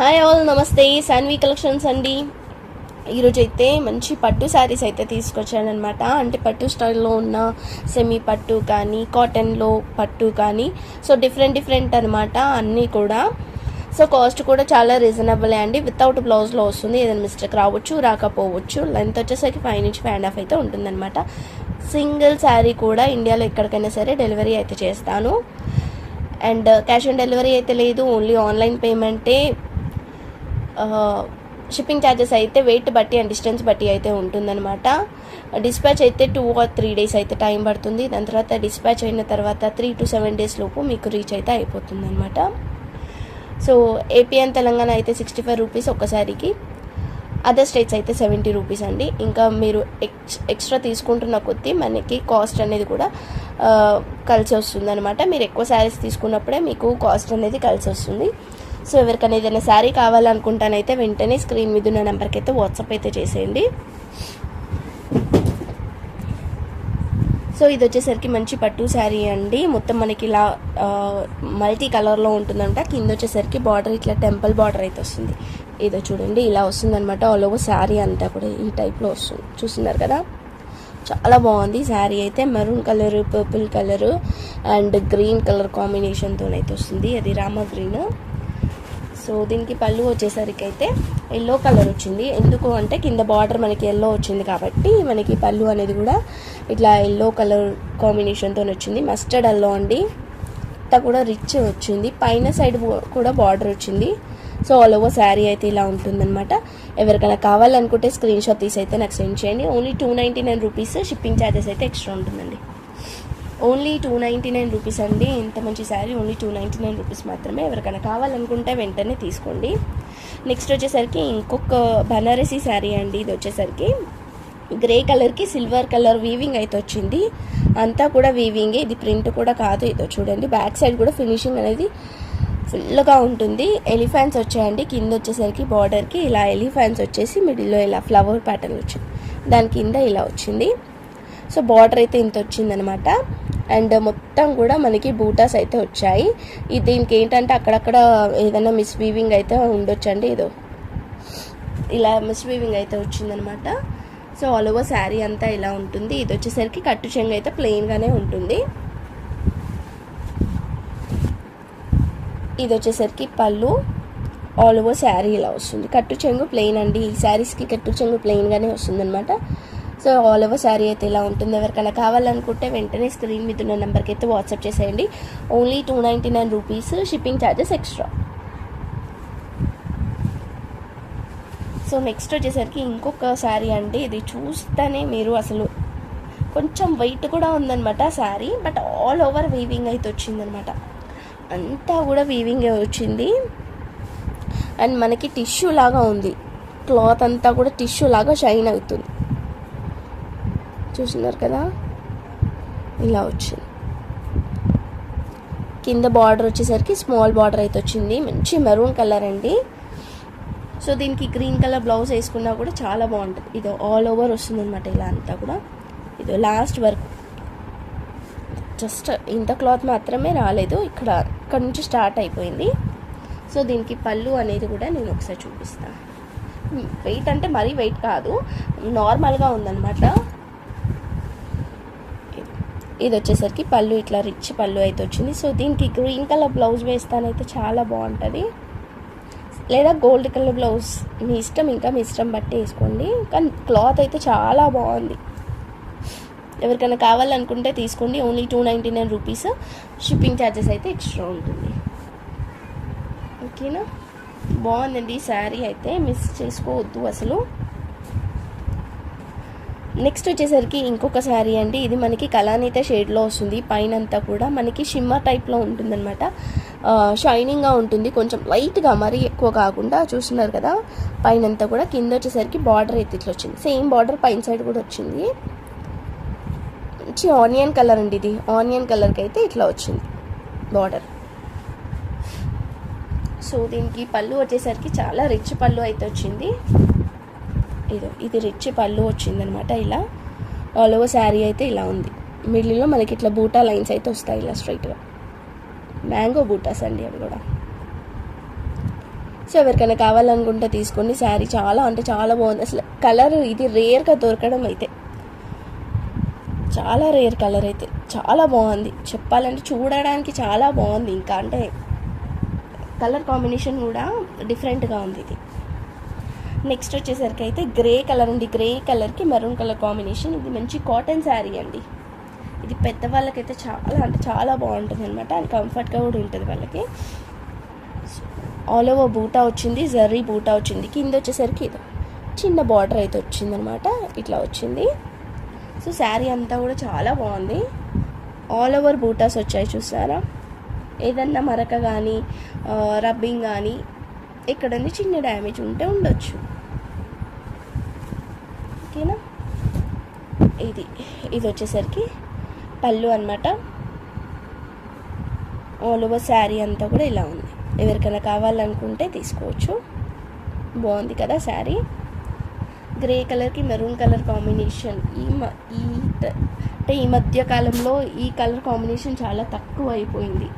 Hi all నమస్తే. Saanvi collections అండి. ఈరోజు అయితే మంచి పట్టు శారీస్ అయితే తీసుకొచ్చానమాట అంటే పట్టు స్టైల్లో ఉన్న సెమీ పట్టు కానీ కాటన్లో పట్టు కానీ సో డిఫరెంట్ డిఫరెంట్ అనమాట అన్నీ కూడా. సో కాస్ట్ కూడా చాలా రీజనబుల్ అండి. వితౌట్ బ్లౌజ్లో వస్తుంది. ఏదైనా మిస్టేక్ రావచ్చు రాకపోవచ్చు. లెంత్ వచ్చేసరికి ఫైవ్ నుంచి ఫైవ్ అండ్ హాఫ్ అయితే ఉంటుందన్నమాట. సింగిల్ శారీ కూడా ఇండియాలో ఎక్కడికైనా సరే డెలివరీ అయితే చేస్తాను. అండ్ క్యాష్ ఆన్ డెలివరీ అయితే లేదు. ఓన్లీ ఆన్లైన్ పేమెంటే షిప్పింగ్ ఛార్జెస్ అయితే వెయిట్ బట్టి అండ్ డిస్టెన్స్ బట్టి అయితే ఉంటుందన్నమాట. డిస్పాచ్ అయితే టూ ఆర్ త్రీ డేస్ అయితే టైం పడుతుంది. దాని తర్వాత డిస్పాచ్ అయిన తర్వాత త్రీ టు సెవెన్ డేస్ లోపు మీకు రీచ్ అయితే అయిపోతుంది అనమాట సో ఏపీ అండ్ తెలంగాణ అయితే సిక్స్టీ ఫైవ్ రూపీస్ ఒక్కసారికి. అదర్ స్టేట్స్ అయితే సెవెంటీ రూపీస్ అండి. ఇంకా మీరు ఎక్స్ ఎక్స్ట్రా తీసుకుంటున్న కొద్దీ మనకి కాస్ట్ అనేది కూడా కలిసి వస్తుంది అనమాట మీరు ఎక్కువ శారీస్ తీసుకున్నప్పుడే మీకు కాస్ట్ అనేది కలిసి వస్తుంది. సో ఎవరికైనా ఏదైనా శారీ కావాలనుకుంటానైతే వెంటనే స్క్రీన్ మీద ఉన్న నెంబర్కి అయితే వాట్సాప్ అయితే చేసేయండి. సో ఇది వచ్చేసరికి మంచి పట్టు శారీ అండి. మొత్తం మనకి ఇలా మల్టీ కలర్లో ఉంటుందంట. కింద వచ్చేసరికి బార్డర్ ఇట్లా టెంపుల్ బార్డర్ అయితే వస్తుంది. ఇదో చూడండి ఇలా వస్తుందన్నమాట. ఆల్ ఓవర్ శారీ అంతా కూడా ఈ టైప్లో వస్తుంది. చూస్తున్నారు కదా? చాలా బాగుంది శారీ అయితే. Maroon colour purple colour and green colour కాంబినేషన్తో అయితే వస్తుంది. అది రామ గ్రీన్. సో దీనికి పళ్ళు వచ్చేసరికి అయితే ఎల్లో కలర్ వచ్చింది. ఎందుకు అంటే కింద బార్డర్ మనకి ఎల్లో వచ్చింది కాబట్టి మనకి పళ్ళు అనేది కూడా ఇట్లా ఎల్లో కలర్ కాంబినేషన్తో వచ్చింది. మస్టర్డ్ ఎల్లో అండి. అంతా కూడా రిచ్ వచ్చింది. పైన సైడ్ కూడా బార్డర్ వచ్చింది. సో ఆల్ ఓవర్ శారీ అయితే ఇలా ఉంటుందన్నమాట. ఎవరికైనా కావాలనుకుంటే స్క్రీన్ షాట్ తీసి అయితే నాకు సెండ్ చేయండి. Only two ninety nine rupees shipping charges అయితే ఎక్స్ట్రా ఉంటుందండి. Only two ninety nine rupees అండి. ఇంత మంచి sari only two ninety nine rupees మాత్రమే. ఎవరికైనా కావాలనుకుంటే వెంటనే తీసుకోండి. నెక్స్ట్ వచ్చేసరికి ఇంకొక బనారసీ శారీ అండి. ఇది వచ్చేసరికి గ్రే కలర్కి సిల్వర్ కలర్ వీవింగ్ అయితే వచ్చింది. అంతా కూడా వీవింగే ఇది ప్రింట్ కూడా కాదు. ఇదో చూడండి. బ్యాక్ సైడ్ కూడా ఫినిషింగ్ అనేది ఫుల్గా ఉంటుంది. ఎలిఫాన్స్ వచ్చాయండి. కింద వచ్చేసరికి బార్డర్కి ఇలా ఎలిఫాన్స్ వచ్చేసి మిడిల్లో ఇలా ఫ్లవర్ ప్యాటర్న్ వచ్చింది దాని కింద ఇలా వచ్చింది. సో బార్డర్ అయితే ఇంత వచ్చిందనమాట. అండ్ మొత్తం కూడా మనకి బూటాస్ అయితే వచ్చాయి. ఇది దీనికి ఏంటంటే అక్కడక్కడ ఏదైనా మిస్ వీవింగ్ అయితే ఉండొచ్చండి. ఇదో ఇలా మిస్ వీవింగ్ అయితే వచ్చిందనమాట. సో ఆల్ ఓవర్ శారీ అంతా ఇలా ఉంటుంది. ఇది వచ్చేసరికి కట్టు చెంగు అయితే ప్లెయిన్గానే ఉంటుంది. ఇది వచ్చేసరికి పళ్ళు. ఆల్ ఓవర్ శారీ ఇలా వస్తుంది. కట్టు చెంగు ప్లెయిన్ అండి. ఈ శారీస్కి కట్టు చెంగు ప్లెయిన్గానే వస్తుంది అనమాట సో ఆల్ ఓవర్ శారీ అయితే ఇలా ఉంటుంది. ఎవరికైనా కావాలనుకుంటే వెంటనే స్క్రీన్ మీద ఉన్న నెంబర్కి అయితే వాట్సాప్ చేసేయండి. Only two ninety nine rupees shipping charges extra so next వచ్చేసరికి ఇంకొక శారీ అండి. ఇది చూస్తేనే మీరు అసలు కొంచెం వెయిట్ కూడా ఉందన్నమాట sari but all over weaving అయితే వచ్చిందనమాట అంతా కూడా వీవింగ్ వచ్చింది. అండ్ మనకి టిష్యూ లాగా ఉంది. క్లాత్ అంతా కూడా టిష్యూ లాగా షైన్ అవుతుంది. చూస్తున్నారు కదా? ఇలా వచ్చింది. కింద బార్డర్ వచ్చేసరికి స్మాల్ బార్డర్ అయితే వచ్చింది. మంచి మెరూన్ కలర్ అండి. సో దీనికి గ్రీన్ కలర్ బ్లౌజ్ వేసుకున్నా కూడా చాలా బాగుంటుంది. ఇది ఆల్ ఓవర్ వస్తుంది అనమాట ఇలా అంతా కూడా. ఇది లాస్ట్ వరకు జస్ట్ ఇంత క్లాత్ మాత్రమే రాలేదు. ఇక్కడ ఇక్కడ నుంచి స్టార్ట్ అయిపోయింది. సో దీనికి పళ్ళు అనేది కూడా నేను ఒకసారి చూపిస్తాను. Hmm, వెయిట్ అంటే మరీ వెయిట్ కాదు. నార్మల్గా ఉందన్నమాట. ఇది వచ్చేసరికి పళ్ళు ఇట్లా రిచ్ పళ్ళు అయితే వచ్చింది. సో దీనికి గ్రీన్ కలర్ బ్లౌజ్ వేస్తానైతే చాలా బాగుంటుంది. లేదా గోల్డ్ కలర్ బ్లౌజ్ మీ ఇష్టం ఇంకా మీ ఇష్టం బట్టి వేసుకోండి. కానీ క్లాత్ అయితే చాలా బాగుంది. ఎవరికైనా కావాలనుకుంటే తీసుకోండి. Only two ninety nine rupees shipping charges అయితే ఎక్స్ట్రా ఉంటుంది. ఓకేనా బాగుందండి ఈ శారీ అయితే. మిస్ చేసుకోవద్దు అసలు. నెక్స్ట్ వచ్చేసరికి ఇంకొక శారీ అండి. ఇది మనకి కళానీత షేడ్లో వస్తుంది. పైన అంతా కూడా మనకి షిమ్మర్ టైప్లో ఉంటుందన్నమాట. షైనింగ్గా ఉంటుంది. కొంచెం లైట్గా మరీ ఎక్కువ కాకుండా చూస్తున్నారు కదా. పైన అంతా కూడా కింద వచ్చేసరికి బార్డర్ అయితే ఇట్లా వచ్చింది. సేమ్ బార్డర్ పైన సైడ్ కూడా వచ్చింది. మంచి ఆనియన్ కలర్ అండి ఇది. ఆనియన్ కలర్కి అయితే ఇట్లా వచ్చింది బార్డర్ సో దీనికి పళ్ళు వచ్చేసరికి చాలా రిచ్ పళ్ళు అయితే వచ్చింది. ఇదో ఇది రిచ్ పళ్ళు వచ్చిందనమాట ఇలా. ఆల్ ఓవర్ శారీ అయితే ఇలా ఉంది. మిడిల్లో మనకి ఇట్లా బూటా లైన్స్ అయితే వస్తాయి ఇలా స్ట్రైట్గా మ్యాంగో బూటాస్ అండి అవి కూడా. సో ఎవరికైనా కావాలనుకుంటే తీసుకోండి. శారీ చాలా అంటే చాలా బాగుంది. అసలు కలర్ ఇది రేర్గా దొరకడం అయితే. చాలా రేర్ కలర్ అయితే. చాలా బాగుంది. చెప్పాలంటే చూడడానికి చాలా బాగుంది. ఇంకా అంటే కలర్ కాంబినేషన్ కూడా డిఫరెంట్గా ఉంది ఇది. నెక్స్ట్ వచ్చేసరికి అయితే గ్రే కలర్ ఉంది. గ్రే కలర్కి మెరూన్ కలర్ కాంబినేషన్ ఇది మంచి కాటన్ శారీ అండి. ఇది పెద్దవాళ్ళకైతే చాలా అంటే చాలా బాగుంటుంది అనమాట అండ్ కంఫర్ట్గా కూడా ఉంటుంది వాళ్ళకి. ఆల్ ఓవర్ బూటా వచ్చింది. జర్రీ బూటా వచ్చింది. కింద వచ్చేసరికి ఇది చిన్న బార్డర్ అయితే వచ్చిందనమాట ఇట్లా వచ్చింది. సో శారీ అంతా కూడా చాలా బాగుంది. ఆల్ ఓవర్ బూటాస్ వచ్చాయి చూసారా? ఏదన్నా మరక కానీ రబ్బింగ్ కానీ ఎక్కడన్నా చిన్న డ్యామేజ్ ఉంటే ఉండొచ్చు ఓకేనా ఇది ఇది వచ్చేసరికి పళ్ళు అనమాట ఆల్ ఓవర్ శారీ అంతా కూడా ఇలా ఉంది. ఎవరికైనా కావాలనుకుంటే తీసుకోవచ్చు. బాగుంది కదా శారీ గ్రే కలర్కి మెరూన్ కలర్ కాంబినేషన్ ఈ మ ఈ అంటే ఈ మధ్య కాలంలో ఈ కలర్ కాంబినేషన్ చాలా తక్కువ అయిపోయింది.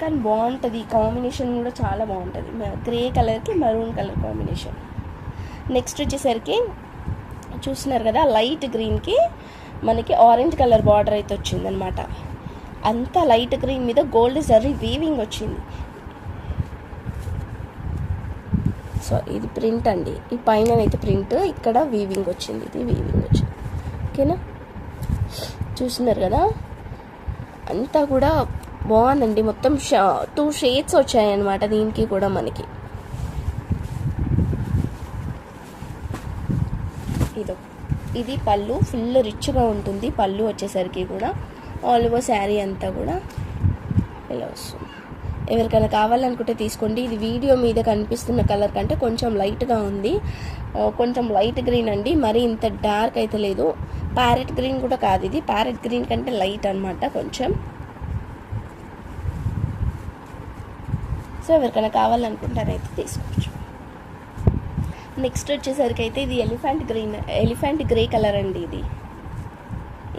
కానీ బాగుంటుంది. ఈ కాంబినేషన్ కూడా చాలా బాగుంటుంది. గ్రే కలర్కి మెరూన్ కలర్ కాంబినేషన్ నెక్స్ట్ వచ్చేసరికి చూస్తున్నారు కదా లైట్ గ్రీన్కి మనకి ఆరెంజ్ కలర్ బార్డర్ అయితే వచ్చిందనమాట అంతా లైట్ గ్రీన్ మీద గోల్డ్ జర్రీ వీవింగ్ వచ్చింది. సో ఇది ప్రింట్ అండి. ఈ పైన అయితే ప్రింట్ ఇక్కడ వీవింగ్ వచ్చింది ఇది వీవింగ్ వచ్చింది. ఓకేనా? చూస్తున్నారు కదా? అంతా కూడా బాగుందండి. మొత్తం టూ షేడ్స్ వచ్చాయన్నమాట దీనికి కూడా మనకి ఇదో ఇది పళ్ళు ఫుల్ రిచ్గా ఉంటుంది. పళ్ళు వచ్చేసరికి కూడా ఆల్ ఓవర్ శారీ అంతా కూడా ఇలా వస్తుంది. ఎవరికైనా కావాలనుకుంటే తీసుకోండి. ఇది వీడియో మీద కనిపిస్తున్న కలర్ కంటే కొంచెం లైట్గా ఉంది. కొంచెం లైట్ గ్రీన్ అండి. మరి ఇంత డార్క్ అయితే లేదు. ప్యారెట్ గ్రీన్ కూడా కాదు ఇది. ప్యారెట్ గ్రీన్ కంటే లైట్ అనమాట కొంచెం. సో ఎవరికైనా కావాలనుకుంటారైతే తీసుకోవచ్చు. నెక్స్ట్ వచ్చేసరికి అయితే ఇది elephant green elephant grey colour అండి ఇది.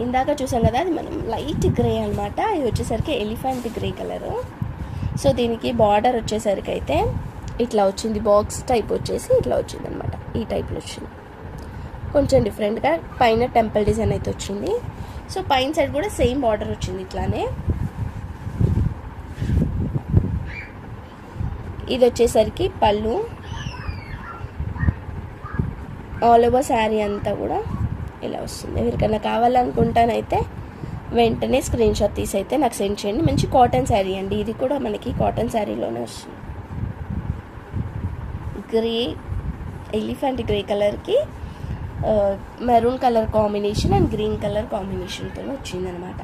ఇందాక చూసాం కదా అది మనం లైట్ గ్రే అనమాట ఇది వచ్చేసరికి ఎలిఫెంట్ గ్రే కలరు. సో దీనికి బార్డర్ వచ్చేసరికి అయితే ఇట్లా వచ్చింది బాక్స్ టైప్ వచ్చేసి ఇట్లా వచ్చింది అనమాట ఈ టైప్లో వచ్చింది. కొంచెం డిఫరెంట్గా పైన టెంపుల్ డిజైన్ అయితే వచ్చింది. సో పైన సైడ్ కూడా సేమ్ బార్డర్ వచ్చింది ఇట్లానే. ఇది వచ్చేసరికి పళ్ళు. ఆల్ ఓవర్ శారీ అంతా కూడా ఇలా వస్తుంది. ఎవరికైనా కావాలనుకుంటానైతే వెంటనే స్క్రీన్ షాట్ తీసి అయితే నాకు సెండ్ చేయండి. మంచి కాటన్ శారీ అండి. ఇది కూడా మనకి కాటన్ శారీలోనే వస్తుంది. గ్రే ఎలిఫెంట్ గ్రే కలర్కి maroon colour combination and green colour కాంబినేషన్తో వచ్చిందనమాట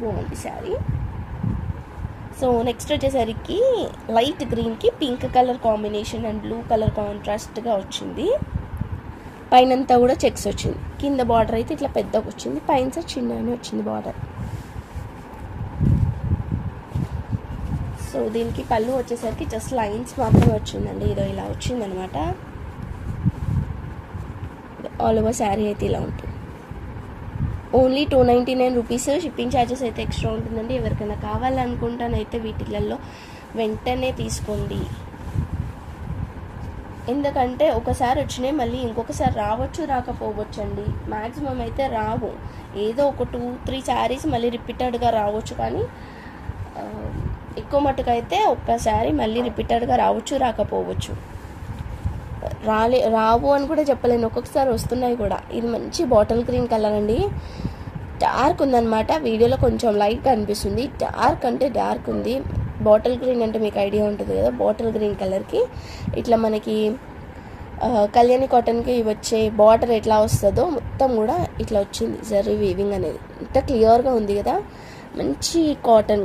బాగుంది శారీ సో నెక్స్ట్ వచ్చేసరికి లైట్ గ్రీన్కి pink colour combination and blue colour కాంట్రాస్ట్గా వచ్చింది. పైనంతా కూడా చెక్స్ వచ్చింది. కింద బార్డర్ అయితే ఇట్లా పెద్దగా వచ్చింది. పైన సార్ చిన్నగానే వచ్చింది బార్డర్ సో దీనికి పళ్ళు వచ్చేసరికి జస్ట్ లైన్స్ మాత్రమే వచ్చిందండి. ఇదో ఇలా వచ్చిందనమాట. ఆల్ ఓవర్ శారీ అయితే ఇలా ఉంటుంది. Only two ninety nine rupees shipping charges అయితే ఎక్స్ట్రా ఉంటుందండి. ఎవరికైనా కావాలనుకుంటానైతే వీటిలలో వెంటనే తీసుకోండి. ఎందుకంటే ఒకసారి వచ్చినాయి మళ్ళీ ఇంకొకసారి రావచ్చు రాకపోవచ్చు అండి మ్యాక్సిమం అయితే రావు. ఏదో ఒక టూ త్రీ శారీస్ మళ్ళీ రిపీటెడ్గా రావచ్చు కానీ ఎక్కువ మటుకు అయితే ఒక్కసారి మళ్ళీ రిపీటెడ్గా రావచ్చు రాకపోవచ్చు. రాలే రావు అని కూడా చెప్పలేను. ఒక్కొక్కసారి వస్తున్నాయి కూడా. ఇది మంచి బాటిల్ గ్రీన్ కలర్ అండి. డార్క్ ఉందన్నమాట. వీడియోలో కొంచెం లైట్ కనిపిస్తుంది డార్క్ అంటే డార్క్ ఉంది. బాటిల్ గ్రీన్ అంటే మీకు ఐడియా ఉంటుంది కదా బాటిల్ గ్రీన్ కలర్కి ఇట్లా మనకి కళ్యాణి కాటన్కి వచ్చే బార్డర్ ఎట్లా వస్తుందో మొత్తం కూడా ఇట్లా వచ్చింది. జరీ వీవింగ్ అనేది. ఇంత క్లియర్గా ఉంది కదా. మంచి కాటన్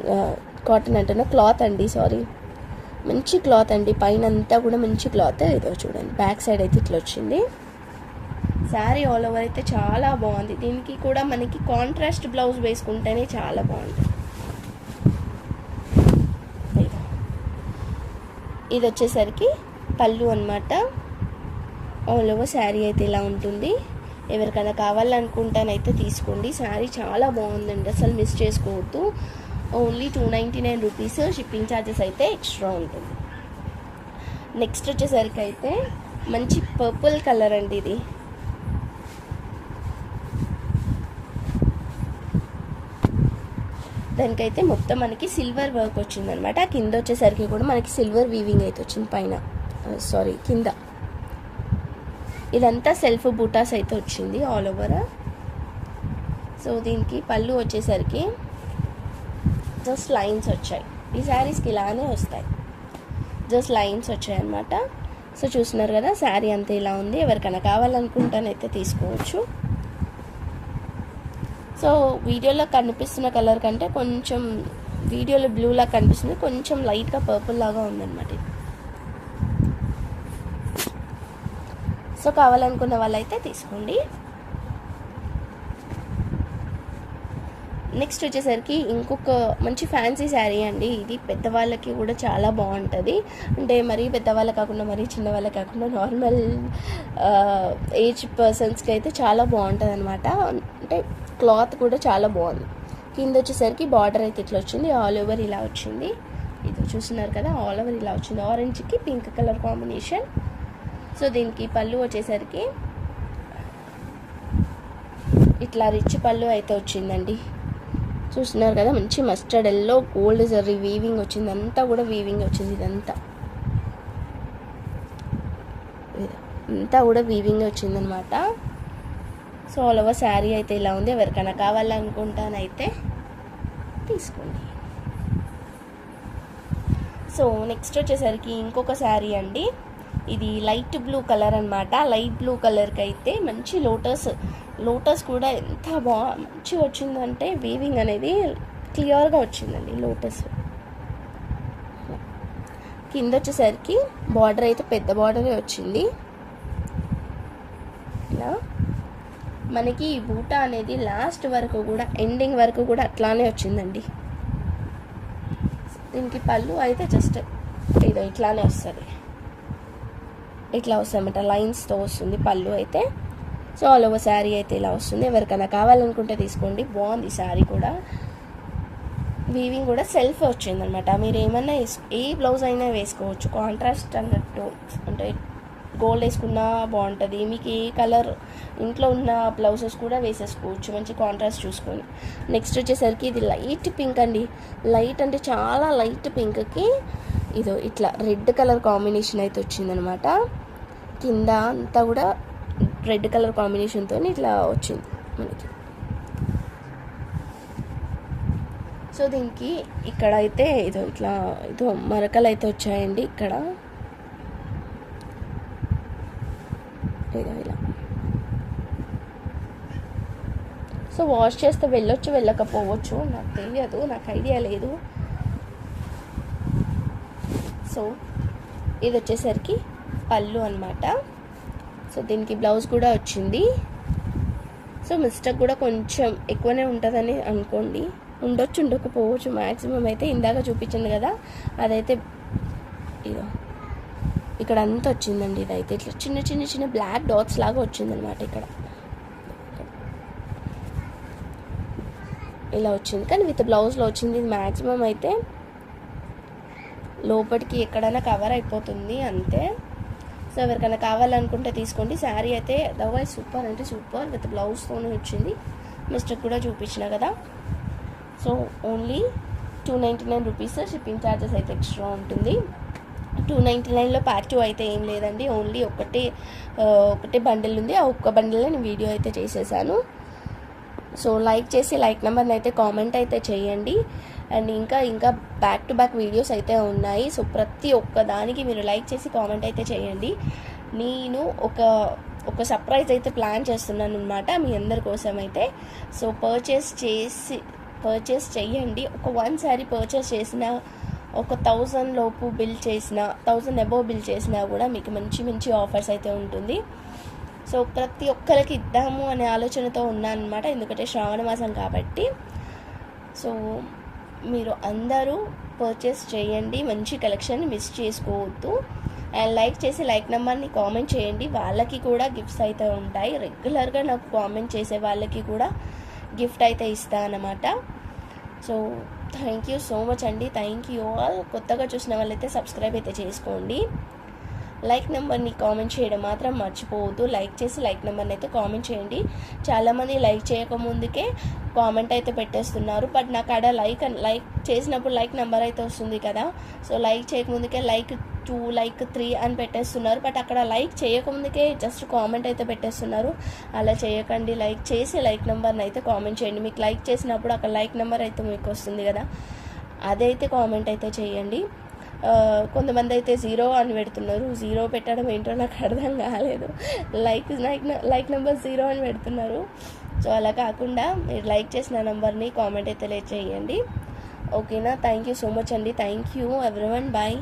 కాటన్ అంటున్నా క్లాత్ అండి సారీ మంచి క్లాత్ అండి. పైన అంతా కూడా మంచి క్లాత్. ఇదో చూడండి. బ్యాక్ సైడ్ అయితే ఇట్లా వచ్చింది. శారీ ఆల్ ఓవర్ అయితే చాలా బాగుంది. దీనికి కూడా మనకి కాంట్రాస్ట్ బ్లౌజ్ వేసుకుంటేనే చాలా బాగుంటుంది ఇది వచ్చేసరికి పళ్ళు అనమాట ఆల్ ఓవర్ శారీ అయితే ఇలా ఉంటుంది. ఎవరికైనా కావాలనుకుంటానైతే తీసుకోండి. శారీ చాలా బాగుందండి. అసలు మిస్ చేసుకోవద్దు. Only two ninety nine rupees shipping charges అయితే ఎక్స్ట్రా ఉంటుంది. నెక్స్ట్ వచ్చేసరికి అయితే మంచి పర్పుల్ కలర్ అండి ఇది. దానికైతే మొత్తం మనకి సిల్వర్ వర్క్ వచ్చిందనమాట కింద వచ్చేసరికి కూడా మనకి సిల్వర్ వీవింగ్ అయితే వచ్చింది పైన. సారీ కింద. ఇదంతా సెల్ఫ్ బూటాస్ అయితే వచ్చింది ఆల్ ఓవర్ సో దీనికి పళ్ళు వచ్చేసరికి జస్ట్ లైన్స్ వచ్చాయి. ఈ శారీస్కి ఇలానే వస్తాయి. జస్ట్ లైన్స్ వచ్చాయి అన్నమాట సో చూస్తున్నారు కదా శారీ అంతా ఇలా ఉంది. ఎవరికైనా కావాలనుకుంటానైతే తీసుకోవచ్చు. సో వీడియోలో కనిపిస్తున్న కలర్ కంటే కొంచెం వీడియోలో బ్లూలా కనిపిస్తుంది. కొంచెం లైట్గా పర్పుల్ లాగా ఉందన్నమాట సో కావాలనుకున్న వాళ్ళైతే తీసుకోండి. నెక్స్ట్ వచ్చేసరికి ఇంకొక మంచి ఫ్యాన్సీ శారీ అండి. ఇది పెద్దవాళ్ళకి కూడా చాలా బాగుంటుంది. అంటే మరీ పెద్దవాళ్ళ కాకుండా మరీ చిన్నవాళ్ళ కాకుండా నార్మల్ ఏజ్ పర్సన్స్కి అయితే చాలా బాగుంటుంది అనమాట అంటే క్లాత్ కూడా చాలా బాగుంది. కింద వచ్చేసరికి బార్డర్ అయితే ఇట్లా వచ్చింది. ఆల్ ఓవర్ ఇలా వచ్చింది. ఇది చూస్తున్నారు కదా ఆల్ ఓవర్ ఇలా వచ్చింది. ఆరెంజ్కి పింక్ కలర్ కాంబినేషన్. సో దీనికి పళ్ళు వచ్చేసరికి ఇట్లా రిచ్ పళ్ళు అయితే వచ్చిందండి. చూస్తున్నారు కదా మంచి mustard yellow gold zari weaving వచ్చింది. అంతా కూడా వీవింగ్ వచ్చింది ఇదంతా. అంతా కూడా వీవింగ్ వచ్చిందనమాట. సో ఆల్ ఓవర్ శారీ అయితే ఇలా ఉంది. ఎవరికైనా కావాలనుకుంటానైతే తీసుకోండి. సో నెక్స్ట్ వచ్చేసరికి ఇంకొక శారీ అండి. ఇది లైట్ బ్లూ కలర్ అనమాట లైట్ బ్లూ కలర్కి అయితే మంచి లోటస్ లోటస్ కూడా ఎంత బా మంచి వచ్చిందంటే వీవింగ్ అనేది క్లియర్గా వచ్చిందండి లోటస్ కింద వచ్చేసరికి బార్డర్ అయితే పెద్ద బార్డరే వచ్చింది ఇలా మనకి ఈ బూట అనేది లాస్ట్ వరకు కూడా ఎండింగ్ వరకు కూడా అట్లానే వచ్చిందండి. దీనికి పళ్ళు అయితే జస్ట్ ఇదో ఇట్లానే వస్తుంది. ఇట్లా వస్తాయన్నమాట లైన్స్తో వస్తుంది పళ్ళు అయితే. సో ఆల్ ఓవర్ శారీ అయితే ఇలా వస్తుంది. ఎవరికైనా కావాలనుకుంటే తీసుకోండి. బాగుంది శారీ కూడా. వీవింగ్ కూడా సెల్ఫ్ వచ్చిందనమాట మీరు ఏమన్నా వేస్- ఏ బ్లౌజ్ అయినా వేసుకోవచ్చు. కాంట్రాస్ట్ అన్నట్టు అంటే గోల్డ్ వేసుకున్నా బాగుంటుంది. మీకు ఏ కలర్ ఇంట్లో ఉన్న బ్లౌజెస్ కూడా వేసేసుకోవచ్చు. మంచి కాంట్రాస్ట్ చూసుకొని. నెక్స్ట్ వచ్చేసరికి ఇది లైట్ పింక్ అండి. లైట్ అంటే చాలా లైట్ పింక్కి ఇదో ఇట్లా రెడ్ కలర్ కాంబినేషన్ అయితే వచ్చిందనమాట. కింద అంతా కూడా రెడ్ కలర్ కాంబినేషన్తో ఇట్లా వచ్చింది మనకి. సో దీనికి ఇక్కడ అయితే ఇదో ఇట్లా ఇదో మరకలు అయితే వచ్చాయండి ఇక్కడ ఇదో ఇలా సో వాష్ చేస్తే వెళ్ళొచ్చు వెళ్ళకపోవచ్చు. నాకు తెలియదు నాకు ఐడియా లేదు. సో ఇది వచ్చేసరికి పళ్ళు అనమాట సో దీనికి బ్లౌజ్ కూడా వచ్చింది. సో మిస్టేక్ కూడా కొంచెం ఎక్కువనే ఉంటుందని అనుకోండి. ఉండొచ్చు ఉండకపోవచ్చు. మ్యాక్సిమం అయితే ఇందాక చూపించింది కదా అదైతే ఇదో ఇక్కడ అంతా వచ్చిందండి ఇదైతే. ఇట్లా చిన్న చిన్న చిన్న బ్లాక్ డాట్స్ లాగా వచ్చిందనమాట ఇక్కడ. ఇలా వచ్చింది. కానీ విత్ బ్లౌజ్లో వచ్చింది. ఇది మ్యాక్సిమం అయితే లోపలికి ఎక్కడైనా కవర్ అయిపోతుంది అంతే. సో ఎవరికైనా కావాలనుకుంటే తీసుకోండి. శారీ అయితే అదర్వైజ్ సూపర్ అంటే సూపర్ విత్ బ్లౌజ్తోనే వచ్చింది. మిస్టేక్ కూడా చూపించిన కదా. So only two ninety nine rupees shipping charges అయితే ఎక్స్ట్రా ఉంటుంది. టూ నైంటీ నైన్లో ప్యాక్ టూ అయితే ఏం లేదండి. ఓన్లీ ఒకటే ఒకటే బండిల్ ఉంది. ఆ ఒక్క బండిల్లో నేను వీడియో అయితే చేసేసాను. సో లైక్ చేసి లైక్ నెంబర్ని అయితే కామెంట్ అయితే చేయండి. అండ్ ఇంకా ఇంకా బ్యాక్ టు బ్యాక్ వీడియోస్ అయితే ఉన్నాయి. సో ప్రతి ఒక్క దానికి మీరు లైక్ చేసి కామెంట్ అయితే చేయండి. నేను ఒక ఒక సర్ప్రైజ్ అయితే ప్లాన్ చేస్తున్నాను అనమాట మీ అందరి కోసం అయితే. సో పర్చేస్ చేసి పర్చేస్ చేయండి. ఒక వన్ సారీ పర్చేస్ చేసిన ఒక థౌజండ్ లోపు బిల్ చేసిన థౌజండ్ అబోవ్ బిల్ చేసినా కూడా మీకు మంచి మంచి ఆఫర్స్ అయితే ఉంటుంది. సో ప్రతి ఒక్కరికి ఇద్దాము అనే ఆలోచనతో ఉన్నాను అనమాట ఎందుకంటే శ్రావణ మాసం కాబట్టి. సో మీరు అందరూ పర్చేస్ చేయండి. మంచి కలెక్షన్ మిస్ చేసుకోవద్దు. అండ్ లైక్ చేసి లైక్ నెంబర్ని కామెంట్ చేయండి. వాళ్ళకి కూడా గిఫ్ట్స్ అయితే ఉంటాయి. రెగ్యులర్గా నాకు కామెంట్ చేసే వాళ్ళకి కూడా గిఫ్ట్ అయితే ఇస్తాను అనమాట so thank you so much అండి. థ్యాంక్ యూ ఆల్ కొత్తగా చూసిన వాళ్ళైతే సబ్స్క్రైబ్ అయితే చేసుకోండి. లైక్ నెంబర్ని కామెంట్ చేయడం మాత్రం మర్చిపోవద్దు. లైక్ చేసి లైక్ నెంబర్ని అయితే కామెంట్ చేయండి. చాలామంది లైక్ చేయకముందుకే కామెంట్ అయితే పెట్టేస్తున్నారు. బట్ నాకు ఆడ లైక్ లైక్ చేసినప్పుడు లైక్ నెంబర్ అయితే వస్తుంది కదా. సో లైక్ చేయకముందుకే లైక్ టూ లైక్ త్రీ అని పెట్టేస్తున్నారు. బట్ అక్కడ లైక్ చేయకముందుకే జస్ట్ కామెంట్ అయితే పెట్టేస్తున్నారు. అలా చేయకండి. లైక్ చేసి లైక్ నెంబర్ని అయితే కామెంట్ చేయండి. మీకు లైక్ చేసినప్పుడు అక్కడ లైక్ నెంబర్ అయితే మీకు వస్తుంది కదా. అదైతే కామెంట్ అయితే చేయండి. కొంతమంది అయితే జీరో అని పెడుతున్నారు. జీరో పెట్టడం ఏంటో నాకు అర్థం కాలేదు. Like like like number zero అని పెడుతున్నారు. సో అలా కాకుండా మీరు లైక్ చేసిన నెంబర్ని కామెంట్ అయితే లేట్ చేయండి. ఓకేనా థ్యాంక్ యూ సో మచ్ అండి. Thank you everyone bye